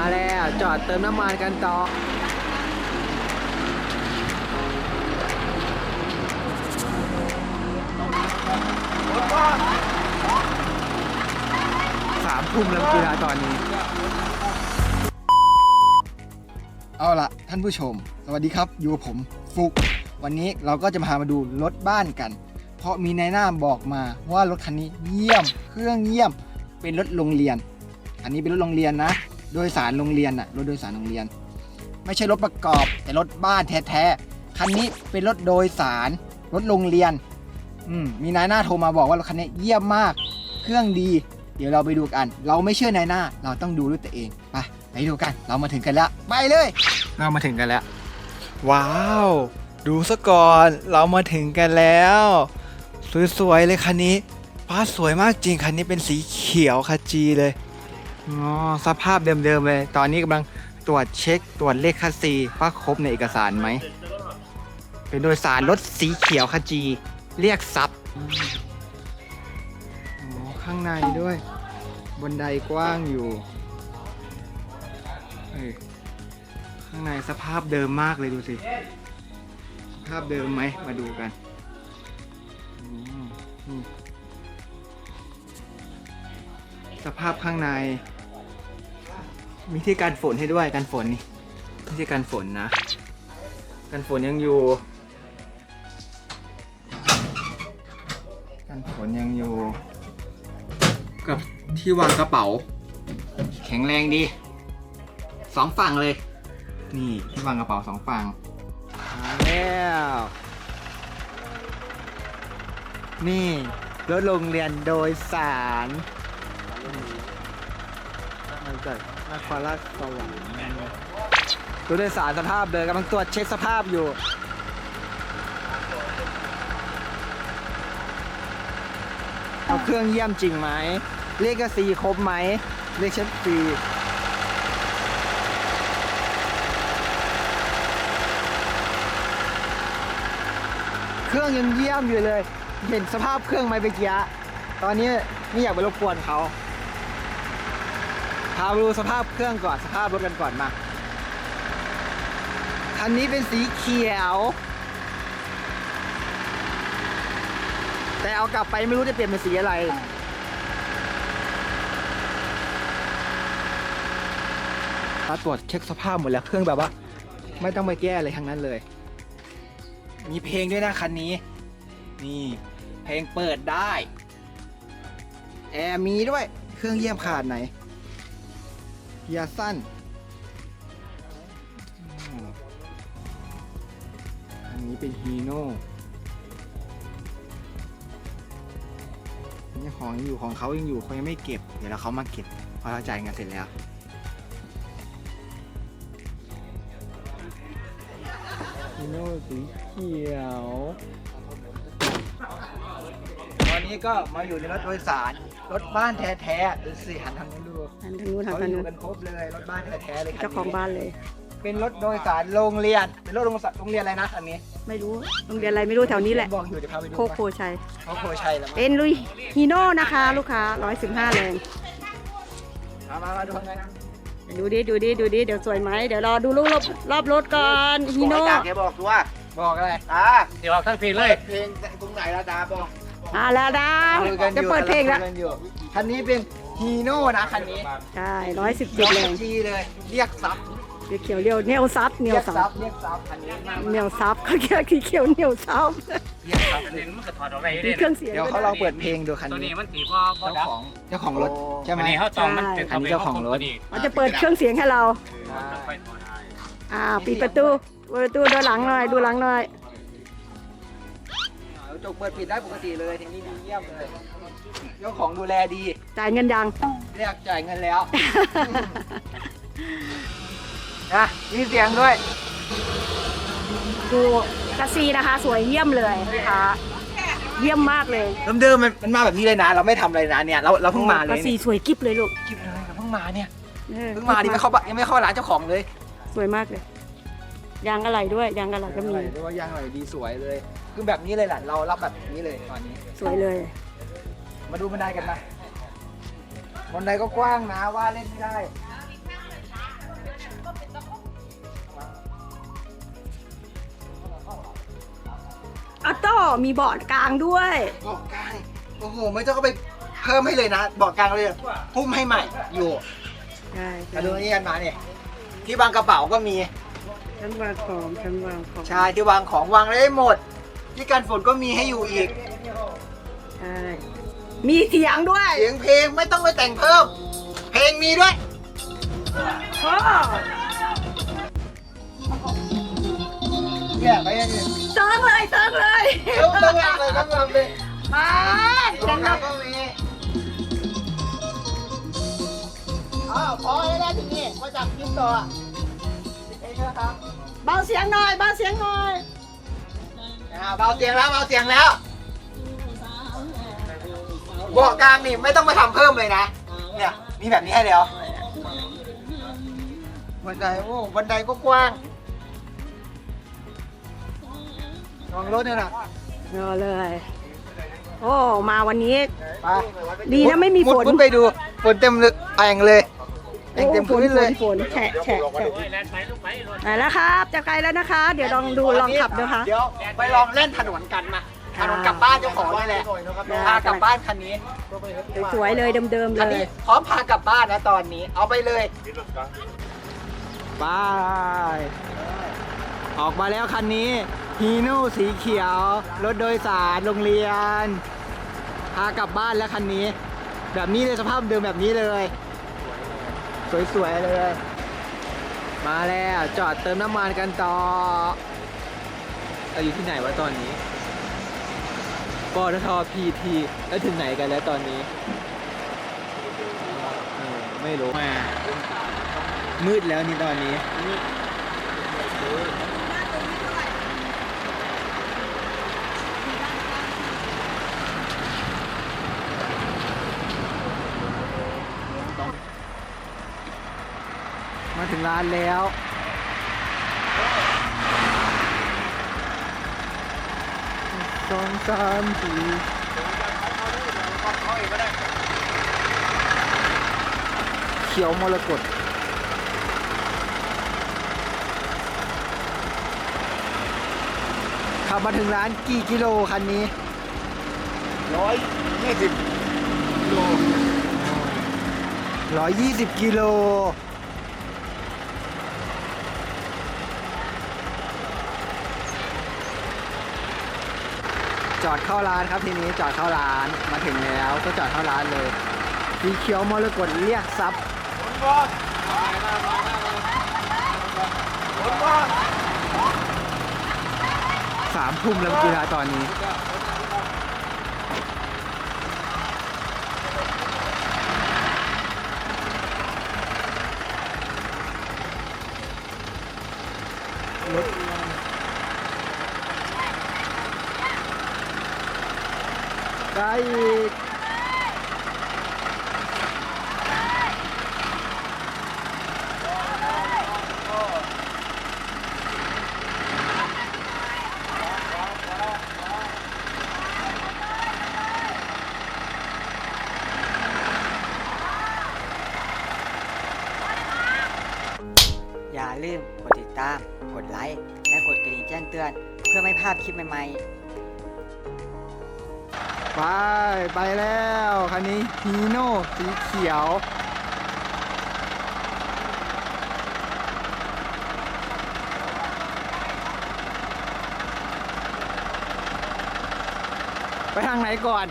มาแล้วจอดเติมน้ำมันกันต่อสามทุ่มแล้วกีฬาตอนนี้ เอาละท่านผู้ชม สวัสดีครับ อยู่กับผมฟุก วันนี้เราก็จะมาพามาดูรถบ้านกัน เพราะมีนายหน้าบอกมาว่ารถคันนี้เยี่ยม เครื่องเยี่ยม เป็นรถโรงเรียน อันนี้เป็นรถโรงเรียนนะ โดยสารโรงเรียนน่ะรถโดยสารโรงเรียน ไม่ใช่รถประกอบ แต่รถบ้านแท้ๆคันนี้เป็นรถโดยสารรถโรงเรียนอืมมีนายหน้าโทรมาบอกว่ารถคันนี้เยี่ยมมาก เครื่องดี เดี๋ยวเราไปดูกัน เราไม่เชื่อนายหน้า เราต้องดูด้วยตัวเองไปไปดูกัน เรามาถึงกันแล้วไปเลย เรามาถึงกันแล้ว ว้าว ดูซะก่อน เรามาถึงกันแล้ว สวยๆเลยคันนี้ป้าสวยมากจริงคันนี้เป็นสีเขียวขจีเลย อ๋อสภาพเดิมๆเลย ตอนนี้กำลังตรวจเช็คตรวจเลขคัสซีว่าครบในเอกสารไหม เป็นโดยสารรถสีเขียวขจี เรียกซับอ๋อข้างในด้วย บนไดกว้างอยู่เอ้ยข้างในสภาพเดิมมากเลยดูสิ สภาพเดิมไหม มาดูกันอืมนี่สภาพข้างใน มีที่กันฝนให้ด้วยกันฝนนี่ไม่ใช่กันฝนนะกันฝนยังอยู่กันฝนยังอยู่ กับที่วางกระเป๋า แข็งแรงดีสองฝั่งเลย นี่ที่วางกระเป๋าสองฝั่งมาแล้วนี่รถโรงเรียนโดยสาร มาจากนครราชสวรรค์รถโดยสารสภาพเลยกำลังตรวจเช็คสภาพอยู่ เอาเครื่องเยี่ยมจริงไหม เลขกซีครบไหม เลขเช็คฟรีเครื่องยังเยี่ยมอยู่เลย เห็นสภาพเครื่องไหมเมื่อกี้ ตอนนี้ไม่อยากไปรบกวนเขา พาไปดูสภาพเครื่องก่อนสภาพรถกันก่อนมาคันนี้เป็นสีเขียว แต่เอากลับไปไม่รู้จะเปลี่ยนเป็นสีอะไร ตรวจเช็คสภาพหมดแล้วเครื่องแบบว่า ไม่ต้องไปแก้อะไรทั้งนั้นเลย มีเพลงด้วยนะคันนี้ นี่ เพลงเปิดได้ แอร์มีด้วย เครื่องเยี่ยมขาดไหน ยาสั้นอันนี้เป็นฮีโน่นี่ของยังอยู่ของเขายังอยู่เขายังไม่เก็บ เดี๋ยวเราเขามาเก็บพอเราจ่ายเงินเสร็จแล้วฮีโน่สีเขียว ตอนนี้ก็มาอยู่ในรถโดยสาร รถบ้านแท้ๆดูสิหันทางนู้นดูหันทางนู้นทางเขาอนู้ยู่นกันครบเลยรถบ้านแท้ๆเลยคันนี้เจ้าของบ้านเลย เป็นรถโดยสารโรงเรียนเป็นรถโรงสารโรงเรียนอะไรนะอันนี้ไม่รู้โรงเรียนอะไรไม่รู้แถวนี้แหละบอกอยู่เดี๋ยวพาไปดูโคกโพชัยโคกโพชัยแล้วเป็นลุยฮีโน่นะคะ ลูกค้า 115แรงมามามาดูข้างในนะดูดิดูดิดูดิเดี๋ยวสวยไหมเดี๋ยวรอดูรูปรอบรอบรถก่อนฮีโน่ตาแกบอกตัวบอกอะไรตาเดี๋ยวออกทั้งเพลงเลย เพลงตรงไหนละตาบอก อ่าแล้วนะคุยกันอจะยู่เปิดเพลงแล้วคุยกันอยู่คันนี้เป็นฮีโน่นะคันนี้ใช่117แรงจีเลย เรียกซับเดี๋ยวเขียวเรียวเหนียวซับเหนีเรียยวกซัซับบเรียกซับคันนี้มากเหนียวซับเขาเขียวเขียวเหนียวซับเรียกซับอันนี้มันก็ถอดออกไปมีได้เครื่องเสียงเดี๋ยวด้วยเขาลองเปิดเพลงดูคันตัวนี้นี้มันตีบ่บ่เจ้าดับของเจ้าของรถใช่ไหม อันนี้เขาต้องมันจะอันนี้เจ้าของรถมันจะเปิดเครื่องเสียงให้เราไปถอดได้อ่าปิดประตูเปิดประตูดูหลังหน่อยดูหลังหน่อยก ระจกเปิดปิดได้ปกติเลยทีนี้ดีเยี่ยมเลยเจ้าของดูแลดีจ่ายเงินยัง เรียกจ่ายเงินแล้วนะมีเสียงด้วยดูกระซีนะคะ สวยเยี่ยมเลยนะคะ เยี่ยมมากเลยเดิมๆมันมันมาแบบนี้เลยนะ เราไม่ทำอะไรนะเนี่ยเราเราเพิ่งมาเลกยระซีเนี่ยสวยกิ๊บเลยลูกคลิปเลยเราเพิ่งมาเนี่ยออเพิ่งมาดิไม่เข้าบ้านยังไม่เข้าร้านเจ้าของเลย สวยมากเลย ยางอะไรด้วยยางอะไรก็มี เรียกว่ายางอะไรดีสวยเลย คือแบบนี้เลยแหละเรารับแบบนี้เลยตอนนี้ สวยเลย มาดูบันไดกันนะบันไดก็กว้างนะว่าเล่นไม่ได้ออโต้มีเบาะกลางด้วย เบาะกลางโอ้โหไม่ต้องก็ไปเพิ่มให้เลยนะเบาะกลางเลยพุ่มให้ใหม่อยู่ใช่ มาดูนี่กันมาเนี่ยที่วางกระเป๋าก็มี ชั้นวางของชั้นวางของใช่ที่วางของวางได้หมด ที่กันฝนก็มีให้อยู่อีก ใช่มีเสียงด้วยเสียงเพลงไม่ต้องไปแต่งเพิ่ม เพลงมีด้วย พ่อเนี่ยไปยังไงเซิร์งเลยเซิร์งเลยต้องต้องวางเลยต้องวางเลยมาตรงนั้นก็มีอ้าวพอแล้วนะทีนี้มาจับคลิปต่อเองนะครับ เบาเสียงหน่อยเบาเสียงหน่อยอ่าเบาเสียงแล้วเบาเสียงแล้วเบาะกลางนี่ไม่ต้องมาทำเพิ่มเลยนะเนี่ยมีแบบนี้ให้แล้วบันไดโอ้บันไดก็กว้างลองรถเนี่ยนะรอเลย โอ้ มาวันนี้ ไปดีนะไม่มีฝน มุดไปดูฝนเต็มเลยแองเลย แองเต็มโอ้พื้นเลยฝนฝนแฉะแฉะแฉะเฮ้ยแลนไปลูกไปรถไหนแล้วครับจะไกลแล้วนะคะ เดี๋ยวลองดูลองขับดูค่ะ เดี๋ยวไปลองเล่นถนนกันมาถนนกลับบ้านเจ้าของนี่แหละพากลับบ้านคันนี้สวยๆเลยเดิมๆเลคันย นี้พร้อมพากลับบ้านนะตอนนี้ เอาไปเลยบายออกมาแล้วคันนี้ฮีโน่สีเขียว รถโดยสารโรงเรียน พากลับบ้านแล้วคันนี้ แบบนี้เลยสภาพเดิมแบบนี้เลย สวยๆเลย มาแล้วจอดเติมน้ำมันกันต่อเราอยู่ที่ไหนวะตอนนี้ปตทพีทีแล้วถึงไหนกันแล้วตอนนี้เออไม่รู้มามืดแล้วนี่ตอนนี้ งร้านแล้ว สองสามสี่เขียวมรกตขับมาถึงร้านกี่กิโลคันนี้ร้อยยี่สิบโลร้อยยี่สิบกิโล จอดเข้าร้านครับทีนี้จอดเข้าร้านมาถึงแล้วก็จอดเข้าร้านเลยสีเขียวมรกตเรียกซับสามทุ่มแล้วเวลาตอนนี้รถ ได้อีกอย่าลืมกดติดตาม กดไลค์ และกดกระดิ่งแจ้งเตือน เพื่อไม่พลาดคลิปใหม่ๆ ไปไปแล้วคันนี้ฮีโน่สีเขียว ไปทางไหนก่อน